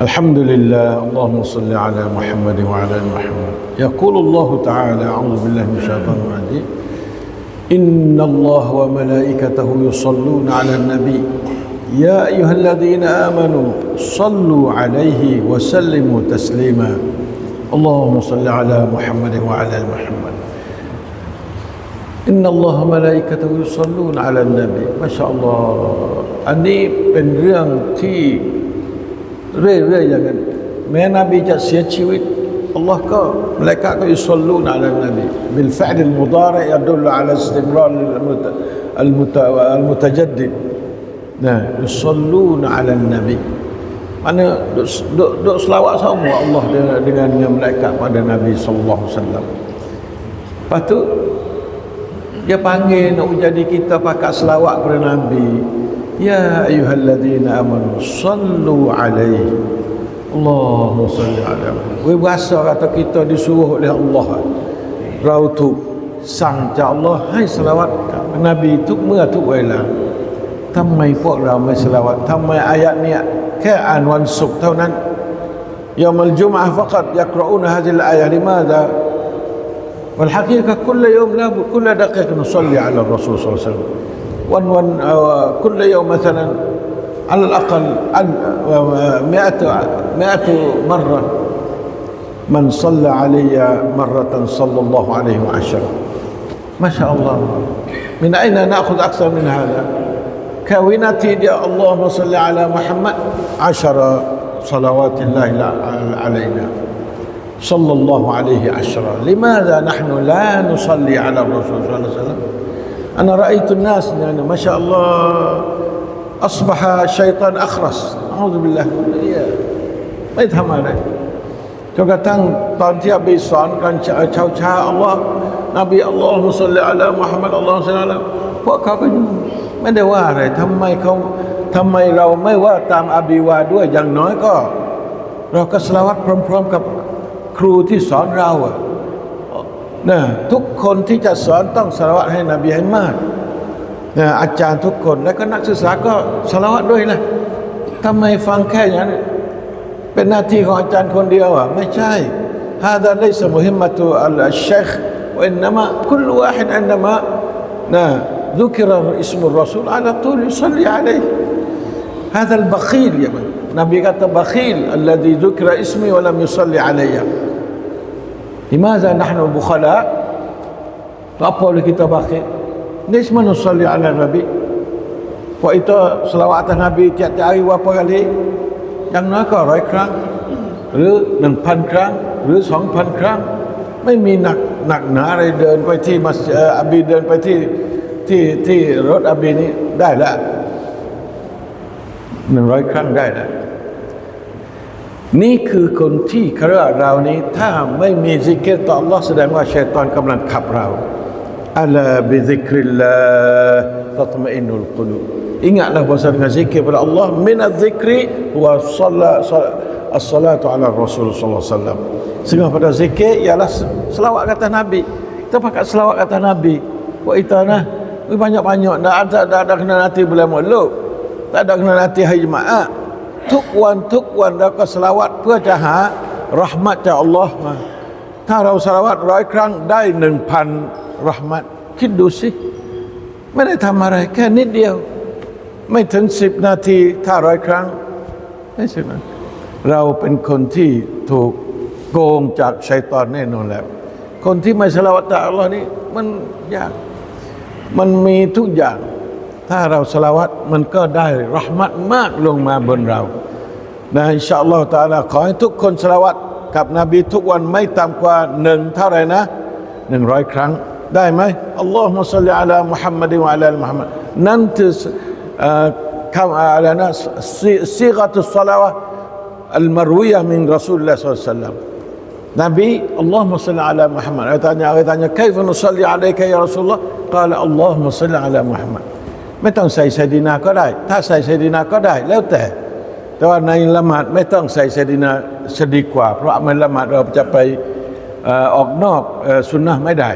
الحمد لله اللهم صل على محمد وعلى ال محمد يقول الله تعالى اعوذ بالله من الشيطان الرجيم ان الله وملائكته يصلون على النبي يا ايها الذين امنوا صلوا عليه وسلموا تسليما اللهم صل على محمد وعلى ال محمد ان الله وملائكته يصلون على النبي ما شاء الله อันนี้เป็นเรื่องที่ Rai-rai je. Mereka Nabi je siap ciwit. Allah kau. Mereka kau yusallun ala Nabi. Bil fa'lil mudara yadullu ala istimran al-mutajadid. Nah, yusallun ala Nabi. Mana duk, duk, duk selawat sama Allah dengan dengan, dengan mereka pada Nabi sallallahu alaihi wasallam. Lepas tu dia panggil nak jadi kita pakai selawat kepada Nabi. Ya ayyuhalladzina amanu sallu alaihi. Allahumma salli ala Muhammad. Wei berasa kata kita disuruh oleh Allah. Rau tu sang cha Allahให้สลาวat นบีทุกเมื่อทุกเวลาทำไมพวกเราไม่สลาวat ทำไมอายะเนี้ยแค่อ่านวันศุกร์เท่านั้น يوم الجمعة فقط يقرؤون هذه الآية لماذا؟ والحقيقة كل يوم لا بد- كل دقيقة نصلي على الرسول صلى الله عليه وسلم ون ون آه، كل يوم مثلا على الأقل أل- آه، مئة مئة مرة من صلى علي مرة صلى الله عليه عشرة ما شاء الله. من أين نأخذ أكثر من هذا؟ كونتي يا اللهم صل على محمد عشر صلوات الله علينا. صلى الله عليه عشرة. لماذا نحن لا نصلي على الرسول صلى الله عليه وسلم؟ أنا رأيت الناس يعني ما شاء الله أصبح شيطان أخرس أعوذ بالله يا- ไม่ทำอะไรจนกระทั่งตอนที่อบีสอนกันเช้าเช้าเช้าอัลลอฮ์นบีอัลลอฮ์มุสลิอัลลอฮ์มุฮัมมัดอัลลอฮ์สัลลัลลอฮ์พวกเขาก็อยู่ไม่ได้ว่าอะไรทำไมเขาทำไมเราไม่ว่าตามอบีวาด้วยอย่างน้อยก็ เราก็สละวัดพร้อม ๆ กับครูที่สอนเราอะ นะทุกคนที่จะสอนต้องสละวัดให้นบีให้มากนะอาจารย์ทุกคนและก็นักศึกษาก็สละวัดด้วยนะทำไมฟังแค่อย่างนั้น เป็นหน้าที่ของอาจารย์คนเดียวอ่ะไม่ใช่ هذا ليس مهمة الشيخ وإنما كل واحد عندما نا ذكر اسم الرسول على طول يصلي عليه هذا البخيل يا من نبي kata بخيل الذي ذكر اسمي ولم يصلي علي Limaza nahnu bukhala? Apa boleh kita bakhil? Nisman nusalli ala Nabi. Buat itu selawat atas Nabi tiap-tiap hari berapa kali? Yang nak kau rai kerang? Ru, nang pan kerang? Ru, song pan kerang? Mai mi nak nak na rai dan pai ti mas eh, abi dan pai ti ti ti rot abi ni dah lah. Nang rai kerang dah. Lah. นี่คือคนที่คารวะเรานี้ ถ้าไม่มีซิกเกตต่อ Allah แสดงว่าชัยตอนกำลังขับเราอัลาบิซิกริลลาตัตมะอินุลกุลูingatlah bahasa dengan zikir kepada Allah min az-zikri wa salla as-salatu ala Rasul sallallahu alaihi wasallam sehingga pada zikir ialah selawat kata Nabi kita pakai selawat kata Nabi wa itana banyak-banyak tak ada tak ada kena nanti boleh muluk tak ada kena nanti hari Jumaat ทุกวันทุกวันเราก็สละวัดเพื่อจะหารหมัดจากอัลลอฮ์มาถ้าเราสละวัดร้อยครั้งได้หนึ่งพันรหมัดคิดดูสิ ไม่ได้ทำอะไร แค่นิดเดียว ไม่ถึงสิบนาที ถ้าร้อยครั้งไม่ใช่ไหมเราเป็นคนที่ถูกโกงจากชัยตอนแน่นอนแล้ว คนที่ไม่สละวัดจากอัลลอฮ์นี่มันยากมันมีทุกอย่าง ถ้าเราสละวัดมันก็ได้รหมัดมากลงมาบนเรานะอินชาอัลลอฮฺตะอาลาขอให้ทุกคนสละวัดกับนบีทุกวันไม่ต่ำกว่าหนึ่งเท่าไรนะหนึ่งร้อยครั้งได้ไหมอัลลอฮฺมุสลิอัลามุฮัมมัดวะอัลามุฮัมมัดนั่นคือคำอะไรนะซีกตุสลาวะอัลมารวียะมินรอซูลลอฮฺสัลลัลลอฮุอะลัยฮิวะซัลลัม Nabi Allahumma salli ala Muhammad Dia tanya, dia tanya Kaifa nusalli alaika ya Rasulullah Qala Allahumma salli ala Muhammad ไม่ต้องใส่ไซดีนาก็ได้ ถ้าใส่ไซดีนาก็ได้แล้วแต่ แต่ว่าในละหมาดไม่ต้องใส่ไซดีนาจะดีกว่า เพราะในละหมาดเราจะไปออกนอกสุนนะไม่ได้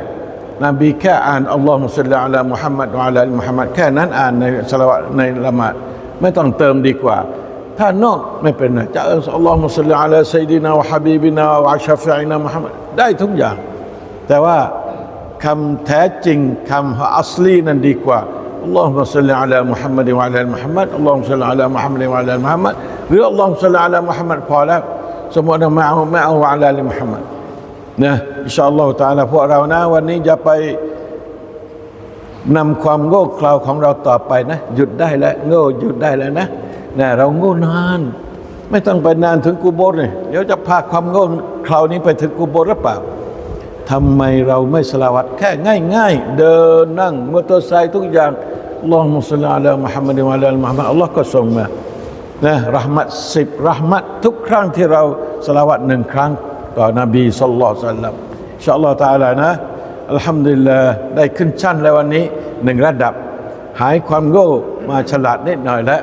นบีแค่อ่านอัลลอฮฺมุสลิอัลามุฮัมมัดวะอัลามุฮัมมัดแค่นั้นอ่านในสละวะในละหมาดไม่ต้องเติมดีกว่า ถ้านอกไม่เป็นไรจะอัลลอฮฺมุสลิอัลลอฮฺสัยดีนาวะฮะบีบินาวะชาฟิอินามุฮัมมัดได้ทุกอย่าง แต่ว่าคำแท้จริงคำอัสลีนั้นดีกว่า อัลลอฮฺมุสลิอัลลอฮฺมุฮัมมัดวะอัลลอฮฺมุฮัมมัดอัลลอฮฺมุสลิอัลลอฮฺมุฮัมมัดวะอัลลอฮฺมุฮัมมัดหรืออัลลอฮฺมุสลิอัลลอฮฺมุฮัมมัดพอแล้วสมมติว่ามาเอาไมาเอาอัลาลอฮฺมุฮัมมัดนะอินชาอัลลอฮฺตะอาลาพวกเรานะ วันนี้จะไปนำความโง่เขลาของเราต่อไปนะ หยุดได้แล้วโง่หยุดได้แล้วนะนะเราโง่นาน ไม่ต้องไปนานถึงกูโบรเลยเดี๋ยวจะพาความโง่เขลานี้ไปถึงกูโบรหรือเปล่าทำไมเราไม่สละวัดแค่ง่าย ๆ เดินนั่งมอเตอร์ไซค์ทุกอย่าง ลลอฮฺมุสลิอัลลอฮฺมุฮัมมัดวะอัลลอฮฺมุฮัมมัดอัลลอฮ์ก็ส่งมานะรหมัดสิบรหมัดทุกครั้งที่เราสละวัดหนึ่งครั้งต่อนบีสัลลัลลอฮุอะลัยฮิวะสัลลัมอินชาอัลลอฮฺตะอาลานะอัลฮัมดุลิลลาห์ได้ขึ้นชั้นแล้ววันนี้หนึ่งระดับ หายความโง่มาฉลาดนิดหน่อยแล้ว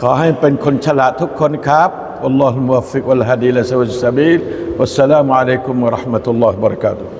ขอให้เป็นคนฉลาดทุกคนครับอัลลอฮฺมุวฟิกวัลฮะดีละซวัสซาบีลวัสสลามุอะลัยกุมวะเราะห์มะตุลลอฮิวะบะเราะกาตุฮ์